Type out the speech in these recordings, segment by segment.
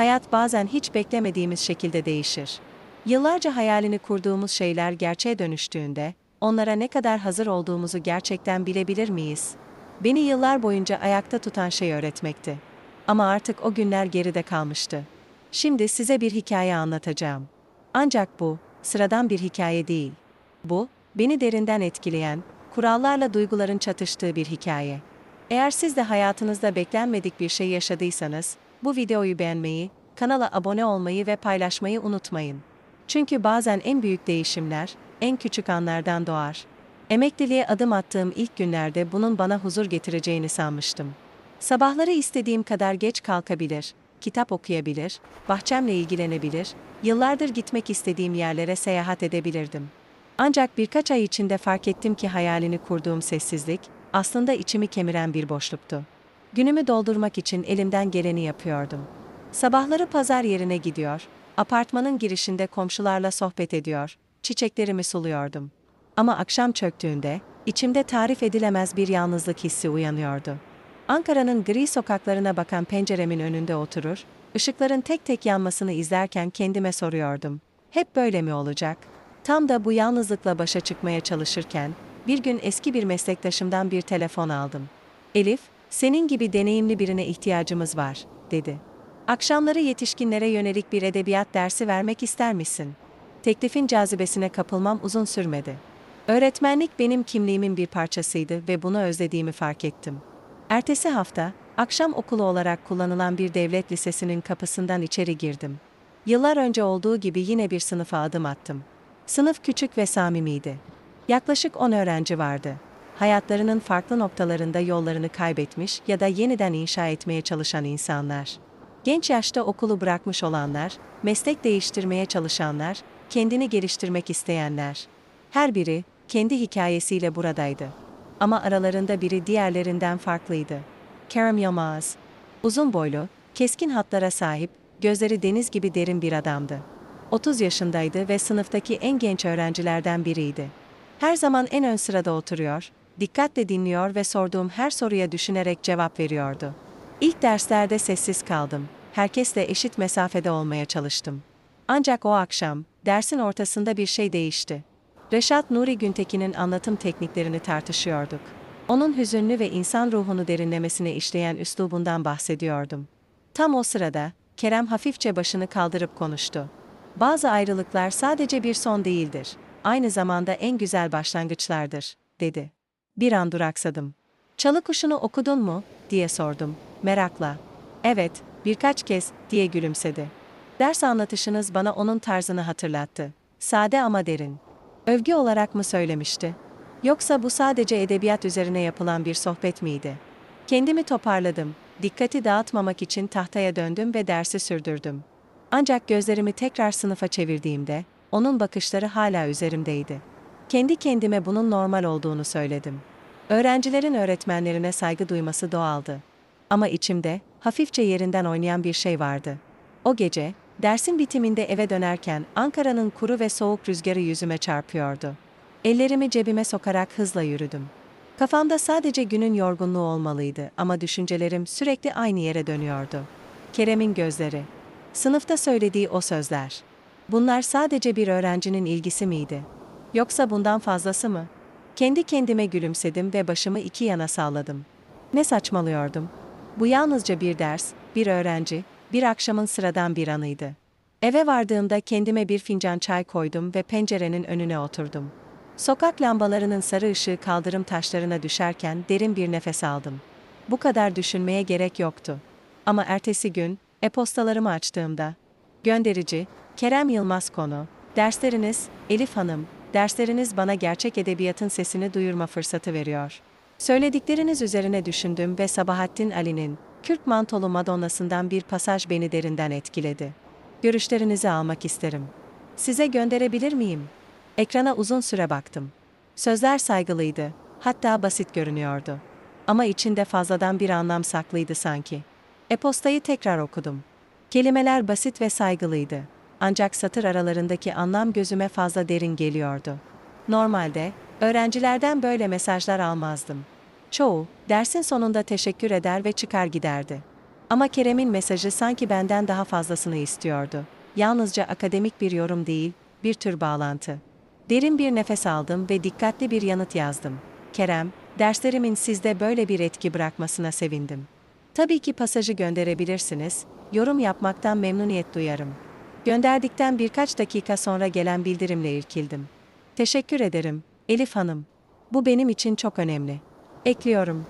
Hayat bazen hiç beklemediğimiz şekilde değişir. Yıllarca hayalini kurduğumuz şeyler gerçeğe dönüştüğünde, onlara ne kadar hazır olduğumuzu gerçekten bilebilir miyiz? Beni yıllar boyunca ayakta tutan şey öğretmekti. Ama artık o günler geride kalmıştı. Şimdi size bir hikaye anlatacağım. Ancak bu, sıradan bir hikaye değil. Bu, beni derinden etkileyen, kurallarla duyguların çatıştığı bir hikaye. Eğer siz de hayatınızda beklenmedik bir şey yaşadıysanız, bu videoyu beğenmeyi, kanala abone olmayı ve paylaşmayı unutmayın. Çünkü bazen en büyük değişimler, en küçük anlardan doğar. Emekliliğe adım attığım ilk günlerde bunun bana huzur getireceğini sanmıştım. Sabahları istediğim kadar geç kalkabilir, kitap okuyabilir, bahçemle ilgilenebilir, yıllardır gitmek istediğim yerlere seyahat edebilirdim. Ancak birkaç ay içinde fark ettim ki hayalini kurduğum sessizlik, aslında içimi kemiren bir boşluktu. Günümü doldurmak için elimden geleni yapıyordum. Sabahları pazar yerine gidiyor, apartmanın girişinde komşularla sohbet ediyor, çiçeklerimi suluyordum. Ama akşam çöktüğünde, içimde tarif edilemez bir yalnızlık hissi uyanıyordu. Ankara'nın gri sokaklarına bakan penceremin önünde oturur, ışıkların tek tek yanmasını izlerken kendime soruyordum. Hep böyle mi olacak? Tam da bu yalnızlıkla başa çıkmaya çalışırken, bir gün eski bir meslektaşımdan bir telefon aldım. Elif, senin gibi deneyimli birine ihtiyacımız var, dedi. Akşamları yetişkinlere yönelik bir edebiyat dersi vermek ister misin? Teklifin cazibesine kapılmam uzun sürmedi. Öğretmenlik benim kimliğimin bir parçasıydı ve bunu özlediğimi fark ettim. Ertesi hafta, akşam okulu olarak kullanılan bir devlet lisesinin kapısından içeri girdim. Yıllar önce olduğu gibi yine bir sınıfa adım attım. Sınıf küçük ve samimiydi. Yaklaşık 10 öğrenci vardı. Hayatlarının farklı noktalarında yollarını kaybetmiş ya da yeniden inşa etmeye çalışan insanlar. Genç yaşta okulu bırakmış olanlar, meslek değiştirmeye çalışanlar, kendini geliştirmek isteyenler. Her biri kendi hikayesiyle buradaydı. Ama aralarında biri diğerlerinden farklıydı. Kerem Yılmaz. Uzun boylu, keskin hatlara sahip, gözleri deniz gibi derin bir adamdı. 30 yaşındaydı ve sınıftaki en genç öğrencilerden biriydi. Her zaman en ön sırada oturuyor, dikkatle dinliyor ve sorduğum her soruya düşünerek cevap veriyordu. İlk derslerde sessiz kaldım. Herkesle eşit mesafede olmaya çalıştım. Ancak o akşam, dersin ortasında bir şey değişti. Reşat Nuri Güntekin'in anlatım tekniklerini tartışıyorduk. Onun hüzünlü ve insan ruhunu derinlemesine işleyen üslubundan bahsediyordum. Tam o sırada, Kerem hafifçe başını kaldırıp konuştu. Bazı ayrılıklar sadece bir son değildir. Aynı zamanda en güzel başlangıçlardır, dedi. Bir an duraksadım. Çalı kuşunu okudun mu? diye sordum, merakla. Evet, birkaç kez, diye gülümsedi. Ders anlatışınız bana onun tarzını hatırlattı. Sade ama derin. Övgü olarak mı söylemişti? Yoksa bu sadece edebiyat üzerine yapılan bir sohbet miydi? Kendimi toparladım. Dikkati dağıtmamak için tahtaya döndüm ve dersi sürdürdüm. Ancak gözlerimi tekrar sınıfa çevirdiğimde, onun bakışları hala üzerimdeydi. Kendi kendime bunun normal olduğunu söyledim. Öğrencilerin öğretmenlerine saygı duyması doğaldı. Ama içimde, hafifçe yerinden oynayan bir şey vardı. O gece, dersin bitiminde eve dönerken Ankara'nın kuru ve soğuk rüzgarı yüzüme çarpıyordu. Ellerimi cebime sokarak hızla yürüdüm. Kafamda sadece günün yorgunluğu olmalıydı ama düşüncelerim sürekli aynı yere dönüyordu. Kerem'in gözleri. Sınıfta söylediği o sözler. Bunlar sadece bir öğrencinin ilgisi miydi? Yoksa bundan fazlası mı? Kendi kendime gülümsedim ve başımı iki yana salladım. Ne saçmalıyordum? Bu yalnızca bir ders, bir öğrenci, bir akşamın sıradan bir anıydı. Eve vardığımda kendime bir fincan çay koydum ve pencerenin önüne oturdum. Sokak lambalarının sarı ışığı kaldırım taşlarına düşerken derin bir nefes aldım. Bu kadar düşünmeye gerek yoktu. Ama ertesi gün, e-postalarımı açtığımda, gönderici, Kerem Yılmaz konu, dersleriniz, Elif Hanım, dersleriniz bana gerçek edebiyatın sesini duyurma fırsatı veriyor. Söyledikleriniz üzerine düşündüm ve Sabahattin Ali'nin, Kürk Mantolu Madonna'sından bir pasaj beni derinden etkiledi. Görüşlerinizi almak isterim. Size gönderebilir miyim? Ekrana uzun süre baktım. Sözler saygılıydı, hatta basit görünüyordu. Ama içinde fazladan bir anlam saklıydı sanki. E-postayı tekrar okudum. Kelimeler basit ve saygılıydı. Ancak satır aralarındaki anlam gözüme fazla derin geliyordu. Normalde, öğrencilerden böyle mesajlar almazdım. Çoğu, dersin sonunda teşekkür eder ve çıkar giderdi. Ama Kerem'in mesajı sanki benden daha fazlasını istiyordu. Yalnızca akademik bir yorum değil, bir tür bağlantı. Derin bir nefes aldım ve dikkatli bir yanıt yazdım. Kerem, derslerimin sizde böyle bir etki bırakmasına sevindim. Tabii ki pasajı gönderebilirsiniz, yorum yapmaktan memnuniyet duyarım. Gönderdikten birkaç dakika sonra gelen bildirimle irkildim. Teşekkür ederim, Elif Hanım. Bu benim için çok önemli. Ekliyorum.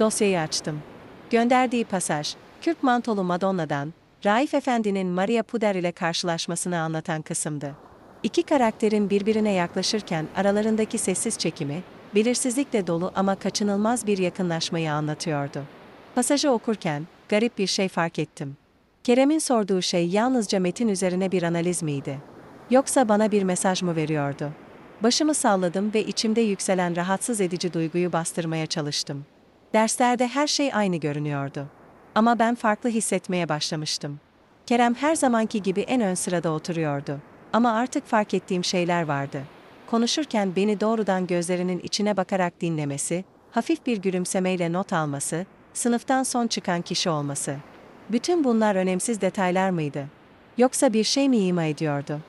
Dosyayı açtım. Gönderdiği pasaj, Kürk mantolu Madonna'dan, Raif Efendi'nin Maria Puder ile karşılaşmasını anlatan kısımdı. İki karakterin birbirine yaklaşırken aralarındaki sessiz çekimi, belirsizlikle dolu ama kaçınılmaz bir yakınlaşmayı anlatıyordu. Pasajı okurken, garip bir şey fark ettim. Kerem'in sorduğu şey yalnızca metin üzerine bir analiz miydi? Yoksa bana bir mesaj mı veriyordu? Başımı salladım ve içimde yükselen rahatsız edici duyguyu bastırmaya çalıştım. Derslerde her şey aynı görünüyordu. Ama ben farklı hissetmeye başlamıştım. Kerem her zamanki gibi en ön sırada oturuyordu. Ama artık fark ettiğim şeyler vardı. Konuşurken beni doğrudan gözlerinin içine bakarak dinlemesi, hafif bir gülümsemeyle not alması, sınıftan son çıkan kişi olması. Bütün bunlar önemsiz detaylar mıydı? Yoksa bir şey mi ima ediyordu?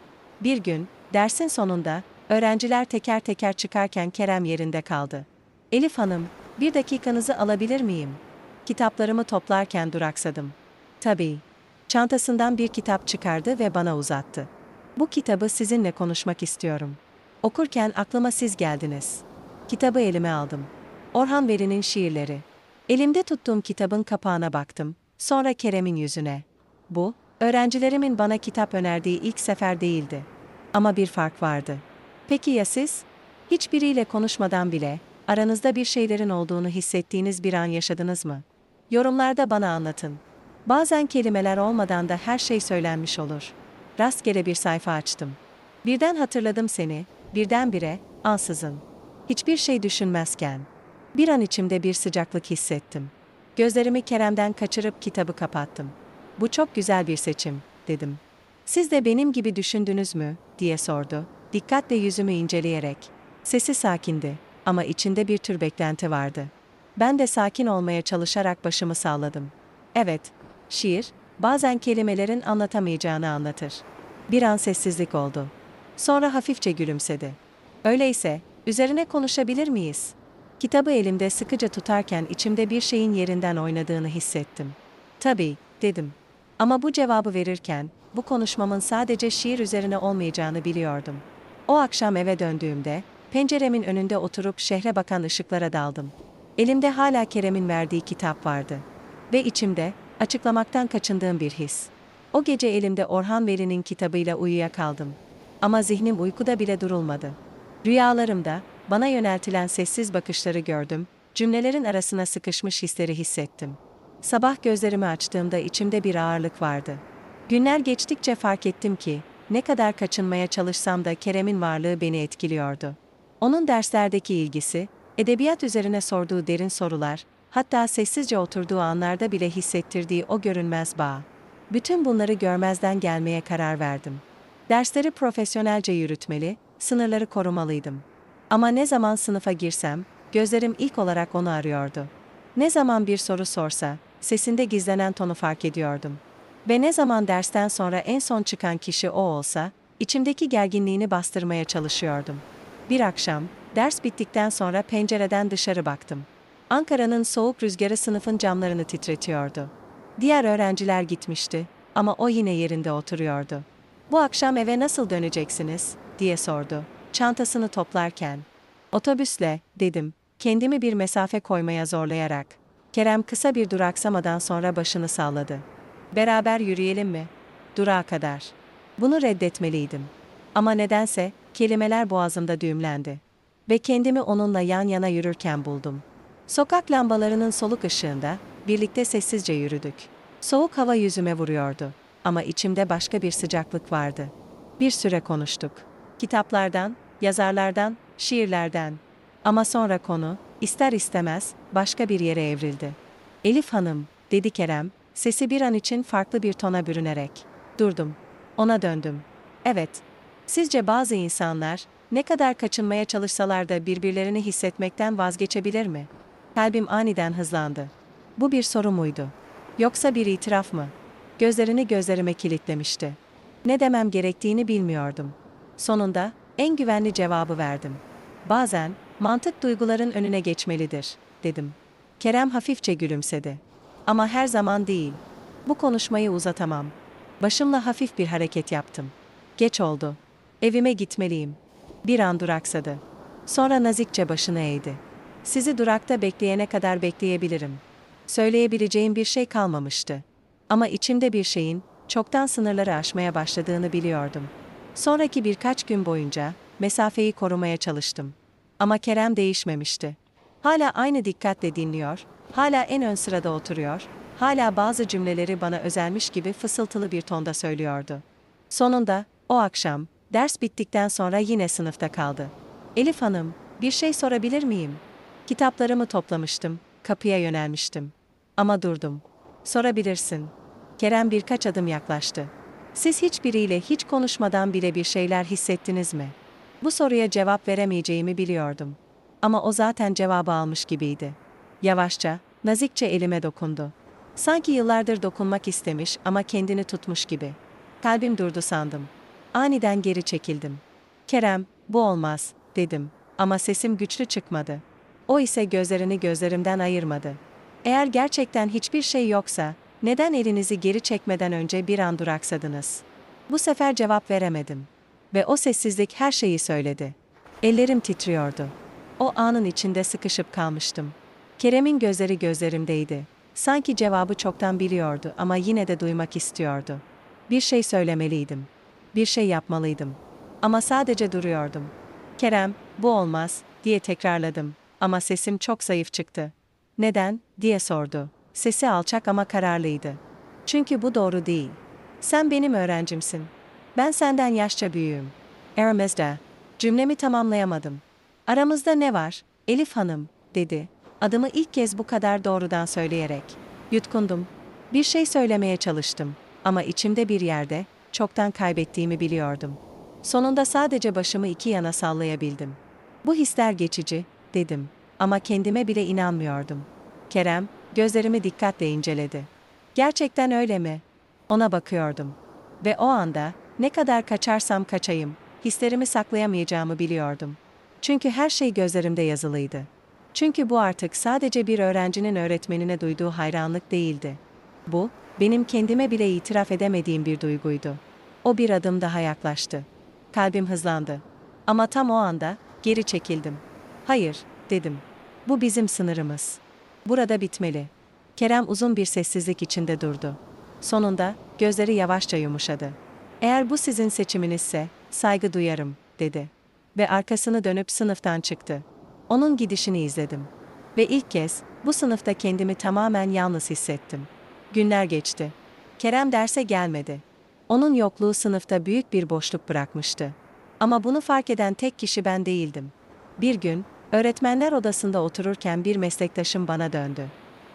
Bir gün, dersin sonunda, öğrenciler teker teker çıkarken Kerem yerinde kaldı. Elif Hanım, bir dakikanızı alabilir miyim? Kitaplarımı toplarken duraksadım. Tabii. Çantasından bir kitap çıkardı ve bana uzattı. Bu kitabı sizinle konuşmak istiyorum. Okurken aklıma siz geldiniz. Kitabı elime aldım. Orhan Veli'nin şiirleri. Elimde tuttuğum kitabın kapağına baktım. Sonra Kerem'in yüzüne. Bu, öğrencilerimin bana kitap önerdiği ilk sefer değildi. Ama bir fark vardı. Peki ya siz? Hiçbiriyle konuşmadan bile, aranızda bir şeylerin olduğunu hissettiğiniz bir an yaşadınız mı? Yorumlarda bana anlatın. Bazen kelimeler olmadan da her şey söylenmiş olur. Rastgele bir sayfa açtım. Birden hatırladım seni, birdenbire, ansızın. Hiçbir şey düşünmezken. Bir an içimde bir sıcaklık hissettim. Gözlerimi Kerem'den kaçırıp kitabı kapattım. Bu çok güzel bir seçim, dedim. Siz de benim gibi düşündünüz mü, diye sordu, dikkatle yüzümü inceleyerek. Sesi sakindi ama içinde bir tür beklenti vardı. Ben de sakin olmaya çalışarak başımı salladım. Evet, şiir, bazen kelimelerin anlatamayacağını anlatır. Bir an sessizlik oldu. Sonra hafifçe gülümsedi. Öyleyse, üzerine konuşabilir miyiz? Kitabı elimde sıkıca tutarken içimde bir şeyin yerinden oynadığını hissettim. Tabii, dedim. Ama bu cevabı verirken, bu konuşmamın sadece şiir üzerine olmayacağını biliyordum. O akşam eve döndüğümde, penceremin önünde oturup şehre bakan ışıklara daldım. Elimde hala Kerem'in verdiği kitap vardı. Ve içimde, açıklamaktan kaçındığım bir his. O gece elimde Orhan Veli'nin kitabıyla uyuyakaldım. Ama zihnim uykuda bile durulmadı. Rüyalarımda, bana yöneltilen sessiz bakışları gördüm, cümlelerin arasına sıkışmış hisleri hissettim. Sabah gözlerimi açtığımda içimde bir ağırlık vardı. Günler geçtikçe fark ettim ki, ne kadar kaçınmaya çalışsam da Kerem'in varlığı beni etkiliyordu. Onun derslerdeki ilgisi, edebiyat üzerine sorduğu derin sorular, hatta sessizce oturduğu anlarda bile hissettirdiği o görünmez bağ. Bütün bunları görmezden gelmeye karar verdim. Dersleri profesyonelce yürütmeli, sınırları korumalıydım. Ama ne zaman sınıfa girsem, gözlerim ilk olarak onu arıyordu. Ne zaman bir soru sorsa, sesinde gizlenen tonu fark ediyordum. Ve ne zaman dersten sonra en son çıkan kişi o olsa, içimdeki gerginliğini bastırmaya çalışıyordum. Bir akşam, ders bittikten sonra pencereden dışarı baktım. Ankara'nın soğuk rüzgarı sınıfın camlarını titretiyordu. Diğer öğrenciler gitmişti ama o yine yerinde oturuyordu. Bu akşam eve nasıl döneceksiniz? diye sordu. Çantasını toplarken. Otobüsle, dedim. Kendimi bir mesafe koymaya zorlayarak. Kerem kısa bir duraksamadan sonra başını salladı. Beraber yürüyelim mi? Durağa kadar. Bunu reddetmeliydim. Ama nedense kelimeler boğazımda düğümlendi. Ve kendimi onunla yan yana yürürken buldum. Sokak lambalarının soluk ışığında birlikte sessizce yürüdük. Soğuk hava yüzüme vuruyordu ama içimde başka bir sıcaklık vardı. Bir süre konuştuk. Kitaplardan, yazarlardan, şiirlerden. Ama sonra konu, ister istemez, başka bir yere evrildi. Elif Hanım, dedi Kerem, sesi bir an için farklı bir tona bürünerek. Durdum. Ona döndüm. Evet. Sizce bazı insanlar, ne kadar kaçınmaya çalışsalar da birbirlerini hissetmekten vazgeçebilir mi? Kalbim aniden hızlandı. Bu bir soru muydu? Yoksa bir itiraf mı? Gözlerini gözlerime kilitlemişti. Ne demem gerektiğini bilmiyordum. Sonunda en güvenli cevabı verdim. Bazen mantık duyguların önüne geçmelidir, dedim. Kerem hafifçe gülümsedi. Ama her zaman değil. Bu konuşmayı uzatamam. Başımla hafif bir hareket yaptım. Geç oldu. Evime gitmeliyim. Bir an duraksadı. Sonra nazikçe başını eğdi. Sizi durakta bekleyene kadar bekleyebilirim. Söyleyebileceğim bir şey kalmamıştı. Ama içimde bir şeyin çoktan sınırları aşmaya başladığını biliyordum. Sonraki birkaç gün boyunca mesafeyi korumaya çalıştım. Ama Kerem değişmemişti. Hala aynı dikkatle dinliyor, hala en ön sırada oturuyor, hala bazı cümleleri bana özelmiş gibi fısıltılı bir tonda söylüyordu. Sonunda, o akşam, ders bittikten sonra yine sınıfta kaldı. Elif Hanım, bir şey sorabilir miyim? Kitaplarımı toplamıştım, kapıya yönelmiştim. Ama durdum. Sorabilirsin. Kerem birkaç adım yaklaştı. Siz hiçbiriyle hiç konuşmadan bile bir şeyler hissettiniz mi? Bu soruya cevap veremeyeceğimi biliyordum. Ama o zaten cevabı almış gibiydi. Yavaşça, nazikçe elime dokundu. Sanki yıllardır dokunmak istemiş ama kendini tutmuş gibi. Kalbim durdu sandım. Aniden geri çekildim. Kerem, bu olmaz, dedim. Ama sesim güçlü çıkmadı. O ise gözlerini gözlerimden ayırmadı. Eğer gerçekten hiçbir şey yoksa, neden elinizi geri çekmeden önce bir an duraksadınız? Bu sefer cevap veremedim. Ve o sessizlik her şeyi söyledi. Ellerim titriyordu. O anın içinde sıkışıp kalmıştım. Kerem'in gözleri gözlerimdeydi. Sanki cevabı çoktan biliyordu ama yine de duymak istiyordu. Bir şey söylemeliydim. Bir şey yapmalıydım. Ama sadece duruyordum. Kerem, bu olmaz, diye tekrarladım. Ama sesim çok zayıf çıktı. Neden, diye sordu. Sesi alçak ama kararlıydı. Çünkü bu doğru değil. Sen benim öğrencimsin. Ben senden yaşça büyüğüm. Aramızda. Cümlemi tamamlayamadım. Aramızda ne var? Elif Hanım, dedi. Adımı ilk kez bu kadar doğrudan söyleyerek. Yutkundum. Bir şey söylemeye çalıştım. Ama içimde bir yerde, çoktan kaybettiğimi biliyordum. Sonunda sadece başımı iki yana sallayabildim. Bu hisler geçici, dedim. Ama kendime bile inanmıyordum. Kerem, gözlerimi dikkatle inceledi. Gerçekten öyle mi? Ona bakıyordum. Ve o anda, ne kadar kaçarsam kaçayım, hislerimi saklayamayacağımı biliyordum. Çünkü her şey gözlerimde yazılıydı. Çünkü bu artık sadece bir öğrencinin öğretmenine duyduğu hayranlık değildi. Bu, benim kendime bile itiraf edemediğim bir duyguydu. O bir adım daha yaklaştı. Kalbim hızlandı. Ama tam o anda geri çekildim. Hayır, dedim. Bu bizim sınırımız. Burada bitmeli. Kerem uzun bir sessizlik içinde durdu. Sonunda gözleri yavaşça yumuşadı. Eğer bu sizin seçiminizse saygı duyarım, dedi. Ve arkasını dönüp sınıftan çıktı. Onun gidişini izledim. Ve ilk kez bu sınıfta kendimi tamamen yalnız hissettim. Günler geçti. Kerem derse gelmedi. Onun yokluğu sınıfta büyük bir boşluk bırakmıştı. Ama bunu fark eden tek kişi ben değildim. Bir gün, öğretmenler odasında otururken bir meslektaşım bana döndü.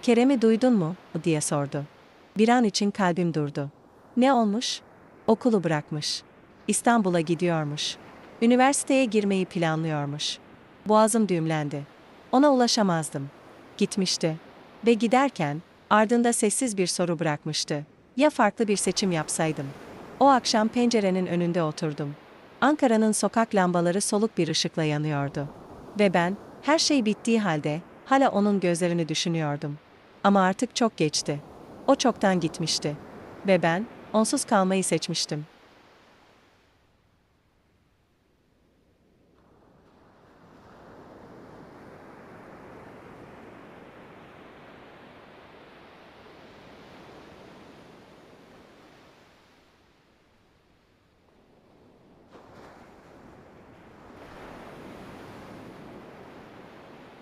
Kerem'i duydun mu? diye sordu. Bir an için kalbim durdu. Ne olmuş? Okulu bırakmış. İstanbul'a gidiyormuş. Üniversiteye girmeyi planlıyormuş. Boğazım düğümlendi. Ona ulaşamazdım. Gitmişti. Ve giderken ardında sessiz bir soru bırakmıştı. Ya farklı bir seçim yapsaydım? O akşam pencerenin önünde oturdum. Ankara'nın sokak lambaları soluk bir ışıkla yanıyordu. Ve ben, her şey bittiği halde, hala onun gözlerini düşünüyordum. Ama artık çok geçti. O çoktan gitmişti. Ve ben, onsuz kalmayı seçmiştim.